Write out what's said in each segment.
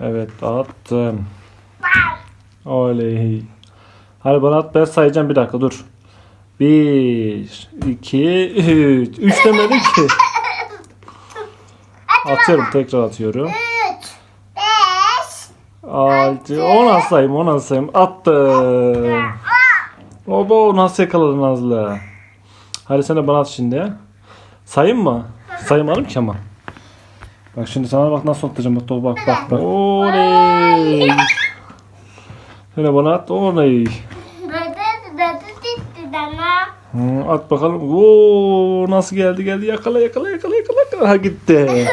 Evet attım. Oley. Hadi bana at ben sayacağım bir dakika dur. Bir, iki, üç. Üç demedim ki. Atıyorum tekrar atıyorum. 3, 5, Altı. O nasıl sayayım o nasıl sayayım. Attım. Obo nasıl yakaladın Nazlı? Hadi sen de bana at şimdi. Sayayım mı? Saymadım ki ama. Bak şimdi sana bak nasıl atacağım. Bak bak bak. bak. Oley. De bana at. Oley. Hı, at bakalım. Oo nasıl geldi geldi. Yakala yakala yakala yakala. yakala. Ha gitti.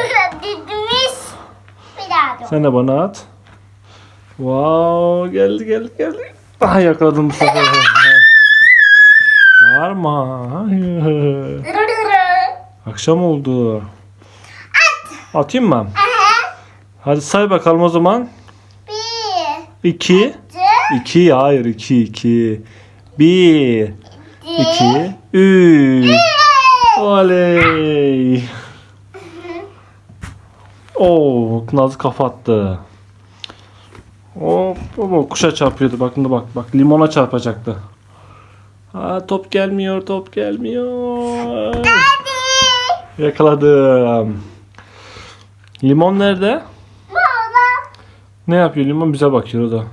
Daha. Sen de bana at. Wow geldi geldi geldi. Aha yakaladım bu sefer. Bağırma. Akşam oldu. Atayım mı? Aha. Hadi say bakalım o zaman. Bir, 2 iki, 2 hayır 2 2 1 iki, 2 3 Oley. Oo, Nazlı kafa attı. Oo, baba kuşa çarpıyordu. Bakın da bak bak limona çarpacaktı. Aa, top gelmiyor, top gelmiyor. Yakaladım. Limon nerede? Mola. Ne yapıyor limon? Bize bakıyor o da.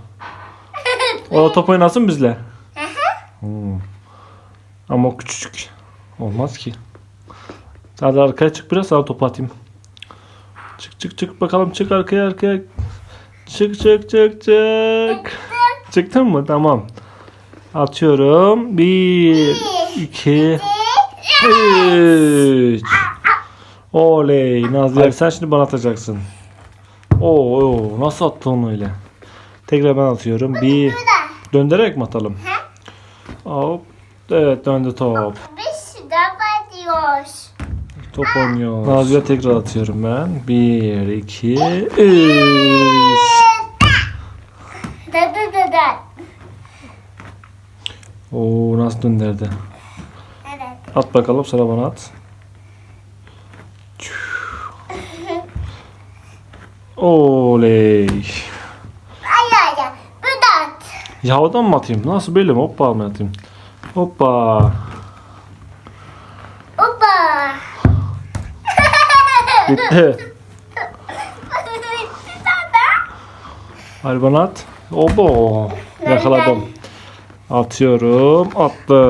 O da top oynasın bizle. Hmm. Ama o küçücük. Olmaz ki. Hadi arkaya çık biraz sana top atayım. Çık çık çık bakalım çık arkaya arkaya. Çık çık çık çık. Çıktın mı? Tamam. Atıyorum. Bir, iki, üç. Oley. Nazlı sen şimdi bana atacaksın. Oo, oo, nasıl attı onu öyle? Tekrar ben atıyorum. Bir, döndürerek mi atalım? Hop. Evet döndü top. Biz. Top oynuyor. Nazlı'ya tekrar atıyorum ben. Bir, iki, üç. Dede dede. Oo nasıl döndürdü? Evet. At bakalım sıra bana at. Oley. Ay ay ay. Bu da. at. Yağdan mı atayım? Nasıl böyle mi? Hoppa mı atayım? Hoppa. Oba. Bitti. Hadi bana at. Obo. Yakaladım. Atıyorum. Attım.